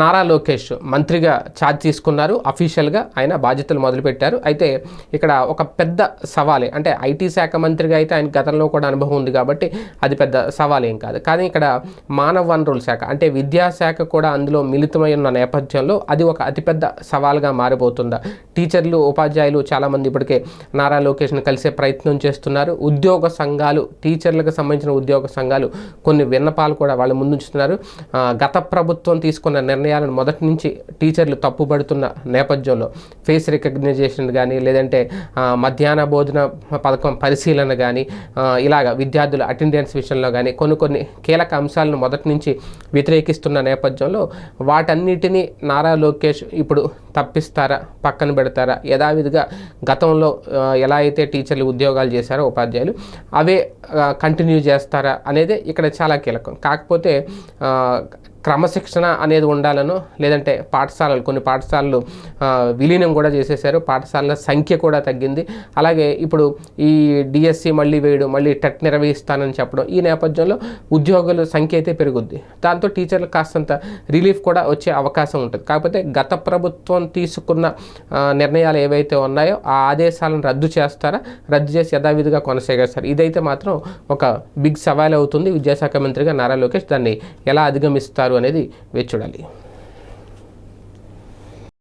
నారా లోకేష్ మంత్రిగా ఛార్జ్ తీసుకున్నారు. అఫీషియల్గా ఆయన బాధ్యతలు మొదలుపెట్టారు. అయితే ఇక్కడ ఒక పెద్ద సవాలే అంటే ఐటీ శాఖ మంత్రిగా అయితే ఆయన గతంలో కూడా అనుభవం ఉంది కాబట్టి అది పెద్ద సవాలేం కాదు. కానీ ఇక్కడ మానవ వనరుల శాఖ అంటే విద్యాశాఖ కూడా అందులో మిళితమై ఉన్న నేపథ్యంలో అది ఒక అతిపెద్ద సవాల్గా మారిపోతుందా టీచర్లు ఉపాధ్యాయులు చాలామంది ఇప్పటికే నారా లోకేష్ని కలిసే ప్రయత్నం చేస్తున్నారు. ఉద్యోగ సంఘాలు టీచర్లకు సంబంధించిన ఉద్యోగ సంఘాలు కొన్ని విన్నపాలు కూడా వాళ్ళు ముందుంచుతున్నారు. గత ప్రభుత్వం తీసుకున్న నిర్ణయాలను మొదటి నుంచి టీచర్లు తప్పుపడుతున్న నేపథ్యంలో ఫేస్ రికగ్నైజేషన్ కానీ లేదంటే మధ్యాహ్న భోజన పథకం పరిశీలన కానీ ఇలాగ విద్యార్థుల అటెండెన్స్ విషయంలో కానీ కొన్ని కొన్ని కీలక అంశాలను మొదటి నుంచి వ్యతిరేకిస్తున్న నేపథ్యంలో వాటన్నిటినీ నారా లోకేష్ ఇప్పుడు తప్పిస్తారా పక్కన పెడతారా యథావిధిగా గతంలో ఎలా అయితే టీచర్లు ఉద్యోగాలు చేశారో ఉపాధ్యాయులు అవే కంటిన్యూ చేస్తారా అనేది ఇక్కడ చాలా కీలకం. కాకపోతే క్రమశిక్షణ అనేది ఉండాలనో లేదంటే పాఠశాలలు కొన్ని పాఠశాలలు విలీనం కూడా చేసేసారు పాఠశాలల సంఖ్య కూడా తగ్గింది. అలాగే ఇప్పుడు ఈ డిఎస్సి మళ్ళీ వేయడం మళ్ళీ టెట్ నిర్వహిస్తానని చెప్పడం ఈ నేపథ్యంలో ఉద్యోగుల సంఖ్య అయితే పెరుగుద్ది. దాంతో టీచర్లకు కాస్తంత రిలీఫ్ కూడా వచ్చే అవకాశం ఉంటుంది. కాకపోతే గత ప్రభుత్వం తీసుకున్న నిర్ణయాలు ఏవైతే ఉన్నాయో ఆ ఆదేశాలను రద్దు చేస్తారా? రద్దు చేసి యథావిధిగా కొనసాగేస్తారు. ఇదైతే మాత్రం ఒక బిగ్ సవాల్ అవుతుంది విద్యాశాఖ మంత్రిగా నారా లోకేష్ దాన్ని ఎలా అధిగమిస్తారు? అనేది వేచి చూడాలి.